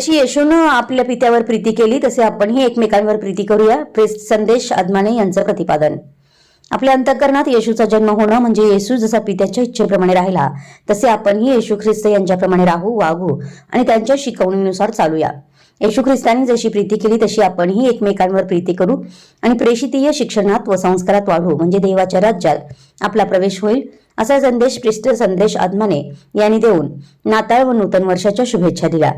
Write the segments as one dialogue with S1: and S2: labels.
S1: जशी येशूनं आपल्या पित्यावर प्रीती केली तसे आपणही एकमेकांवर प्रीती करूया. प्रेस संदेश आदमाने यांचं प्रतिपादन. आपल्या अंतकरणात येशूचा जन्म होणं म्हणजे येशू जसा पित्याच्या इच्छेप्रमाणे राहिला तसे आपणही येशू ख्रिस्त यांच्याप्रमाणे राहू वागू आणि त्यांच्या शिकवणीनुसार चालूया. येशू ख्रिस्तांनी जशी प्रीती केली तशी आपणही एकमेकांवर प्रीती करू आणि प्रेषितीय शिक्षणात व संस्कारात वाढू म्हणजे देवाच्या राज्यात आपला प्रवेश होईल असा संदेश प्रिस्ट संदेश आत्माने यांनी देऊन नाताळ व नूतन वर्षाच्या शुभेच्छा दिल्या.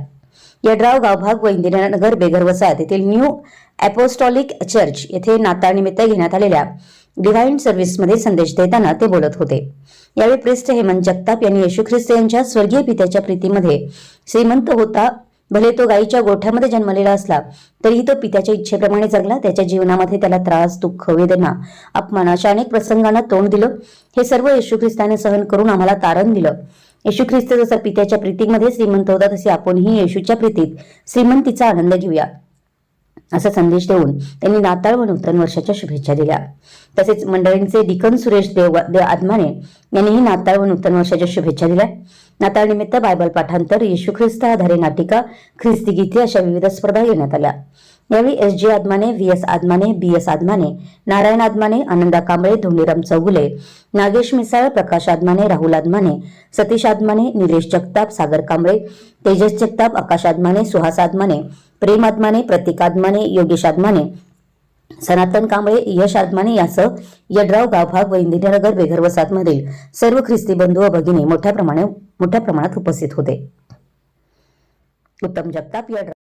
S1: यड्राव गावभाग व इंदिरानगर बेगर वसाहत येथील न्यू अपोस्टॉलिक चर्च येथे नाताळनिमित्त घेण्यात आलेल्या डिव्हाइन सर्व्हिसमध्ये संदेश देताना ते बोलत होते. यावेळी प्रिस्ट हेमंत जगताप यांनी येशू ख्रिस्त यांच्या स्वर्गीय पित्याच्या प्रीतीमध्ये श्रीमंत होता. भले तो गायीच्या गोठ्यामध्ये जन्मलेला असला तरीही तो पित्याच्या इच्छेप्रमाणे जगला. त्याच्या जीवनामध्ये त्याला त्रास दुःख वेदना अपमान अशा अनेक प्रसंगांना तोंड दिलं. हे सर्व येशू ख्रिस्ताने सहन करून आम्हाला तारण दिलं. येशू ख्रिस्त जसा पित्याच्या प्रीतीमध्ये श्रीमंत होता तसे आपणही येशूच्या प्रीतीत श्रीमंतीचा आनंद घेऊया. असा संदेश देऊन त्यांनी नाताळ व नूतन वर्षाच्या शुभेच्छा दिल्या. तसेच मंडळींचे डिकन सुरेश देव देव आत्माने यांनीही नाताळ व नूतन वर्षाच्या शुभेच्छा दिल्या. नाताळ निमित्त बायबल पाठांतर येशू ख्रिस्त आधारे नाटिका ख्रिस्ती गीते अशा विविध स्पर्धा घेण्यात आल्या. यावेळी S J Adamane V S Adamane B S Adamane Narayan Adamane Ananda Kamble Dhondiram Chougule Nagesh Misal Prakash Adamane Rahul Adamane Satish Adamane Nilesh Jagtap Sagar Kamble Tejas Jagtap Akash Adamane Suhas Adamane Prem Adamane Pratik Adamane Yogesh Adamane Sanatan Kamble Yash Adamane यासह यड्राव गावभाग व इंदिरानगर बेघरवसातमधील सर्व ख्रिस्ती बंधू व भगिनी मोठ्या प्रमाणात मोठ्या प्रमाणात उपस्थित होते. उत्तम जगताप यड्राव